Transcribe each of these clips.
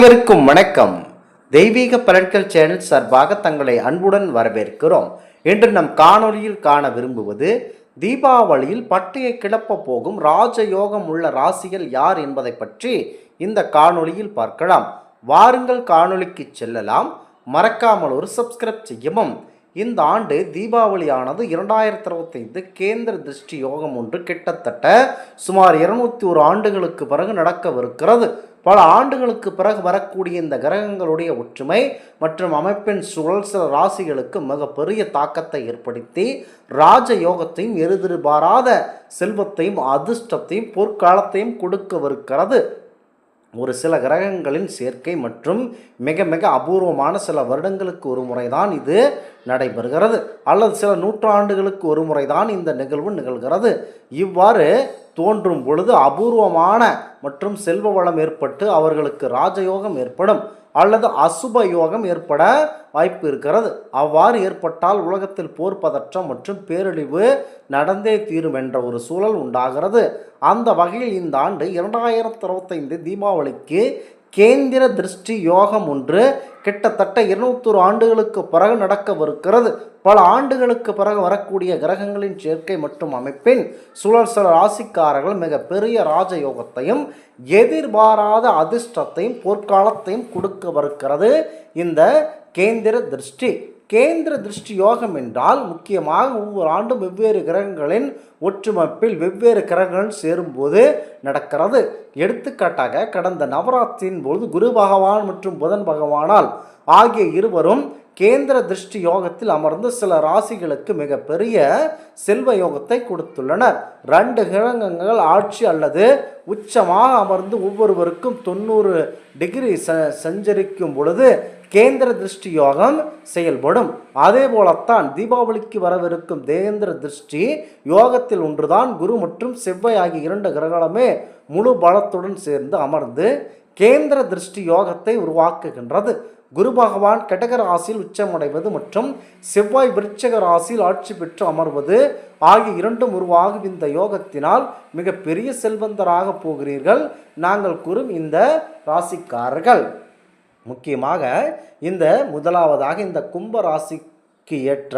அனைவருக்கும் வணக்கம். தெய்வீக பலன்கள் சேனல் சார்பாக தங்களை அன்புடன் வரவேற்கிறோம். இன்று நம் காணொலியில் காண விரும்புவது தீபாவளியில் பட்டையை கிளப்ப போகும் ராஜயோகம் உள்ள ராசிகள் யார் என்பதை பற்றி இந்த காணொளியில் பார்க்கலாம். வாருங்கள் காணொலிக்கு செல்லலாம். மறக்காமல் ஒரு சப்ஸ்கிரைப் செய்யவும். இந்த ஆண்டு தீபாவளியானது இரண்டாயிரத்தி இருபத்தைந்து கேந்திர திருஷ்டி யோகம் ஒன்று கிட்டத்தட்ட சுமார் இருநூத்தி ஒரு ஆண்டுகளுக்கு பிறகு நடக்கவிருக்கிறது. பல ஆண்டுகளுக்கு பிறகு வரக்கூடிய இந்த கிரகங்களுடைய ஒற்றுமை மற்றும் அமைப்பின் சுழல் சில ராசிகளுக்கு மிகப்பெரிய தாக்கத்தை ஏற்படுத்தி ராஜ யோகத்தையும் எதிர்பாராத செல்வத்தையும் அதிர்ஷ்டத்தையும் பொற்காலத்தையும் கொடுக்கவிருக்கிறது. ஒரு சில கிரகங்களின் சேர்க்கை மற்றும் மிக மிக அபூர்வமான சில வருடங்களுக்கு ஒரு முறைதான் இது நடைபெறுகிறது. அல்லது சில நூற்றாண்டுகளுக்கு ஒரு முறைதான் இந்த நிகழ்வு நிகழ்கிறது. இவ்வாறு தோன்றும் பொழுது அபூர்வமான மற்றும் செல்வ வளம் ஏற்பட்டு அவர்களுக்கு ராஜயோகம் ஏற்படும் அல்லது அசுப யோகம் ஏற்பட வாய்ப்பு இருக்கிறது. அவ்வாறு ஏற்பட்டால் உலகத்தில் போர் பதற்றம் மற்றும் பேரழிவு நடந்தே தீரும் என்ற ஒரு சூழல் உண்டாகிறது. அந்த வகையில் இந்த ஆண்டு இரண்டாயிரத்தி இருபத்தைந்து தீபாவளிக்கு கேந்திர திருஷ்டி யோகம் ஒன்று கிட்டத்தட்ட இருநூத்தொரு ஆண்டுகளுக்கு பிறகு நடக்கவிருக்கிறது. பல ஆண்டுகளுக்கு பிறகு வரக்கூடிய கிரகங்களின் சேர்க்கை மற்றும் அமைப்பின் சுழல் சில ராசிக்காரர்கள் மிக பெரிய ராஜயோகத்தையும் எதிர்பாராத அதிர்ஷ்டத்தையும் பொற்காலத்தையும் கொடுக்கவிருக்கிறது. இந்த கேந்திர திருஷ்டி கேந்திர திருஷ்டி யோகம் என்றால் முக்கியமாக ஒவ்வொரு ஆண்டும் வெவ்வேறு கிரகங்களின் ஒற்றுமைப்பில் வெவ்வேறு கிரகங்கள் சேரும்போது நடக்கிறது. எடுத்துக்காட்டாக கடந்த நவராத்திரியின் பொழுது குரு பகவான் மற்றும் புதன் பகவானால் ஆகிய இருவரும் கேந்திர திருஷ்டி யோகத்தில் அமர்ந்து சில ராசிகளுக்கு மிகப்பெரிய செல்வ யோகத்தை கொடுத்துள்ளனர். ரெண்டு கிரகங்கள் ஆட்சி அல்லது உச்சமாக அமர்ந்து ஒவ்வொருவருக்கும் தொண்ணூறு டிகிரி ச சஞ்சரிக்கும் பொழுது கேந்திர திருஷ்டி யோகம் செயல்படும். அதே போலத்தான் தீபாவளிக்கு வரவிருக்கும் தேந்திர திருஷ்டி யோகத்தில் ஒன்றுதான் குரு மற்றும் செவ்வாய் ஆகிய இரண்டு கிரகங்களுமே முழு பலத்துடன் சேர்ந்து அமர்ந்து கேந்திர திருஷ்டி யோகத்தை உருவாக்குகின்றது. குரு பகவான் கடக ராசியில் உச்சமடைவது மற்றும் செவ்வாய் விருச்சக ராசியில் ஆட்சி பெற்று அமர்வது ஆகிய இரண்டும் உருவாகும் இந்த யோகத்தினால் மிகப்பெரிய செல்வந்தராக போகிறீர்கள். நாங்கள் கூறும் இந்த ராசிக்காரர்கள். முக்கியமாக இந்த முதலாவதாக இந்த கும்ப ராசிக்கு ஏற்ற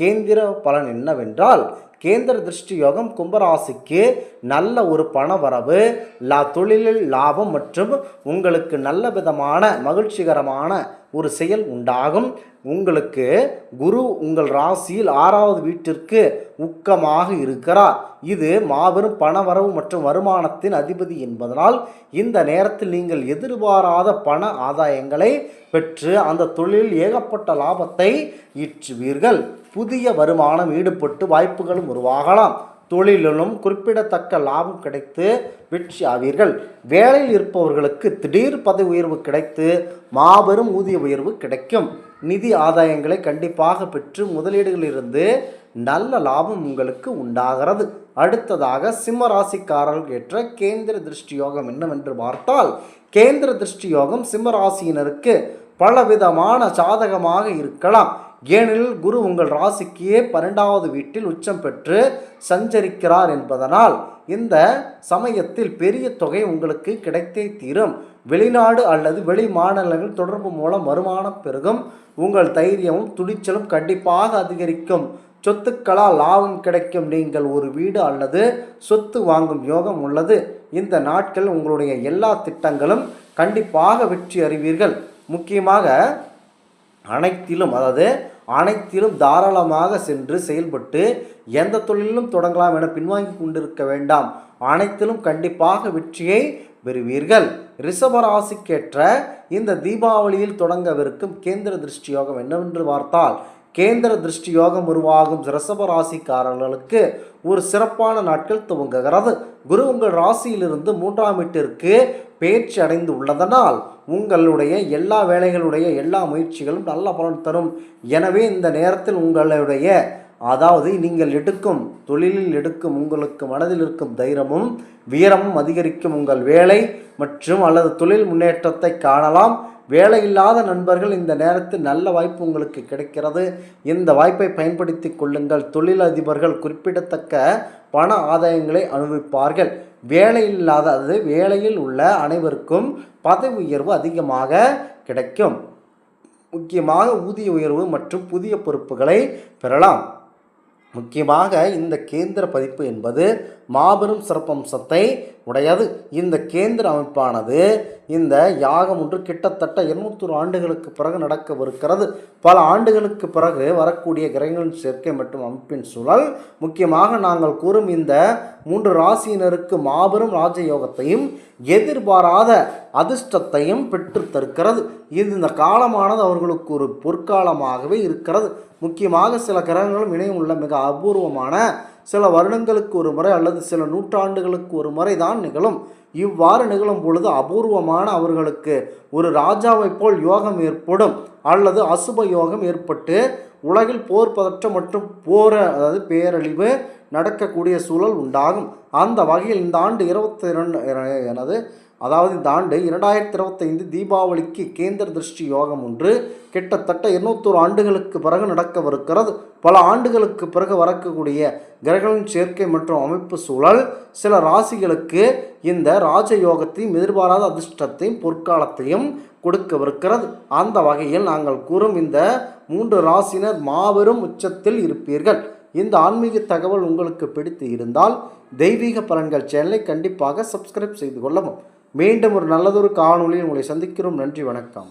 கேந்திர பலன் என்னவென்றால் கேந்திர திருஷ்டி யோகம் கும்பராசிக்கு நல்ல ஒரு பண வரவு லா தொழிலில் லாபம் மற்றும் உங்களுக்கு நல்ல விதமான மகிழ்ச்சிகரமான ஒரு செயல் உண்டாகும். உங்களுக்கு குரு உங்கள் ராசியில் ஆறாவது வீட்டிற்கு உக்கமாக இருக்கிறார். இது மாபெரும் பணவரவு மற்றும் வருமானத்தின் அதிபதி என்பதனால் இந்த நேரத்தில் நீங்கள் எதிர்பாராத பண ஆதாயங்களை பெற்று அந்த தொழிலில் ஏகப்பட்ட லாபத்தை ஈற்றுவீர்கள். புதிய வருமானம் ஈடுபட்டு வாய்ப்புகளும் உருவாகலாம். தொழிலிலும் குறிப்பிடத்தக்க லாபம் கிடைத்து வெற்றி ஆவீர்கள். வேலையில் இருப்பவர்களுக்கு திடீர் பதவி உயர்வு கிடைத்து மாபெரும் ஊதிய உயர்வு கிடைக்கும். நிதி ஆதாயங்களை கண்டிப்பாக பெற்று முதலீடுகளிலிருந்து நல்ல லாபம் உங்களுக்கு உண்டாகிறது. அடுத்ததாக சிம்ம ராசிக்காரர்கள் ஏற்ற கேந்திர திருஷ்டி யோகம் என்னவென்று பார்த்தால் கேந்திர திருஷ்டி யோகம் சிம்ம ராசியினருக்கு பலவிதமான சாதகமாக இருக்கலாம். ஏனெனில் குரு உங்கள் ராசிக்கே பன்னெண்டாவது வீட்டில் உச்சம் பெற்று சஞ்சரிக்கிறார் என்பதனால் இந்த சமயத்தில் பெரிய தொகை உங்களுக்கு கிடைத்தே தீரும். வெளிநாடு அல்லது வெளி மாநிலங்கள் தொடர்பு மூலம் வருமானம் பெருகும். உங்கள் தைரியமும் துணிச்சலும் கண்டிப்பாக அதிகரிக்கும். சொத்துக்களால் லாபம் கிடைக்கும். நீங்கள் ஒரு வீடு அல்லது சொத்து வாங்கும் யோகம் உள்ளது. இந்த நாட்கள் உங்களுடைய எல்லா திட்டங்களும் கண்டிப்பாக வெற்றி அறிவீர்கள். முக்கியமாக அனைத்திலும் அதாவது அனைத்திலும் தாராளமாக சென்று செயல்பட்டு எந்த தொழிலும் தொடங்கலாம் என பின்வாங்கி கொண்டிருக்க வேண்டாம். அனைத்திலும் கண்டிப்பாக வெற்றியை பெறுவீர்கள். ரிஷபராசிக்கேற்ற இந்த தீபாவளியில் தொடங்கவிருக்கும் கேந்திர திருஷ்டி யோகம் என்னவென்று பார்த்தால் கேந்திர திருஷ்டி யோகம் உருவாகும் ரிஷபராசிக்காரர்களுக்கு ஒரு சிறப்பான நாட்கள் துவங்குகிறது. குரு உங்கள் ராசியிலிருந்து மூன்றாம் வீட்டிற்கு பேச்சு அடைந்து உள்ளதனால் உங்களுடைய எல்லா வேலைகளுடைய எல்லா முயற்சிகளும் நல்ல பலன் தரும். எனவே இந்த நேரத்தில் உங்களுடைய அதாவது நீங்கள் எடுக்கும் தொழிலில் எடுக்கும் உங்களுக்கு மனதில் இருக்கும் தைரியமும் வீரமும் அதிகரிக்கும் உங்கள் வேலை மற்றும் அல்லது தொழில் முன்னேற்றத்தை காணலாம். வேலையில்லாத நண்பர்கள் இந்த நேரத்தில் நல்ல வாய்ப்பு உங்களுக்கு கிடைக்கிறது. இந்த வாய்ப்பை பயன்படுத்தி கொள்ளுங்கள். தொழிலதிபர்கள் குறிப்பிடத்தக்க பண ஆதாயங்களை அனுபவிப்பார்கள். வேலையில்லாத அது வேலையில் உள்ள அனைவருக்கும் பதவி உயர்வு அதிகமாக கிடைக்கும். முக்கியமாக ஊதிய உயர்வு மற்றும் புதிய பொறுப்புகளை பெறலாம். முக்கியமாக இந்த கேந்திர பதிப்பு என்பது மாபெரும் சிறப்பம்சத்தை உடையது. இந்த கேந்திர அமைப்பானது இந்த யாகம் ஒன்று கிட்டத்தட்ட இருநூத்தொரு ஆண்டுகளுக்கு பிறகு நடக்கவிருக்கிறது. பல ஆண்டுகளுக்கு பிறகு வரக்கூடிய கிரகங்களின் சேர்க்கை மற்றும் அமைப்பின் சூழல். முக்கியமாக நாங்கள் கூறும் இந்த மூன்று ராசியினருக்கு மாபெரும் ராஜயோகத்தையும் எதிர்பாராத அதிர்ஷ்டத்தையும் பெற்று தருக்கிறது. இது இந்த காலமானது அவர்களுக்கு ஒரு பொற்காலமாகவே இருக்கிறது. முக்கியமாக சில கிரகங்களும் இணையும் உள்ள மிக அபூர்வமான சில வருடங்களுக்கு ஒரு முறை அல்லது சில நூற்றாண்டுகளுக்கு ஒரு முறை தான் நிகழும். இவ்வாறு நிகழும் பொழுது அபூர்வமான அவர்களுக்கு ஒரு ராஜாவைப் போல் யோகம் ஏற்படும் அல்லது அசுப யோகம் ஏற்பட்டு உலகில் போர் பதற்றம் மற்றும் போர அதாவது பேரழிவு நடக்கக்கூடிய சூழல் உண்டாகும். அந்த வகையில் இந்த ஆண்டு இருபத்தி இரண்டு எனது அதாவது இந்த ஆண்டு இரண்டாயிரத்தி இருபத்தைந்து தீபாவளிக்கு கேந்திர திருஷ்டி யோகம் ஒன்று கிட்டத்தட்ட இருநூத்தோரு ஆண்டுகளுக்கு பிறகு நடக்கவிருக்கிறது. பல ஆண்டுகளுக்கு பிறகு வரக்கூடிய கிரகங்களின் சேர்க்கை மற்றும் அமைப்பு சூழல் சில ராசிகளுக்கு இந்த ராஜயோகத்தையும் எதிர்பாராத அதிர்ஷ்டத்தையும் பொற்காலத்தையும் கொடுக்கவிருக்கிறது. அந்த வகையில் நாங்கள் கூறும் இந்த மூன்று ராசினர் மாபெரும் உச்சத்தில் இருப்பீர்கள். இந்த ஆன்மீக தகவல் உங்களுக்கு பிடித்து இருந்தால் தெய்வீக பலன்கள் சேனலை கண்டிப்பாக சப்ஸ்கிரைப் செய்து கொள்ளவும். மீண்டும் ஒரு நல்லதொரு காணொளியில் உங்களை சந்திக்கிறோம். நன்றி வணக்கம்.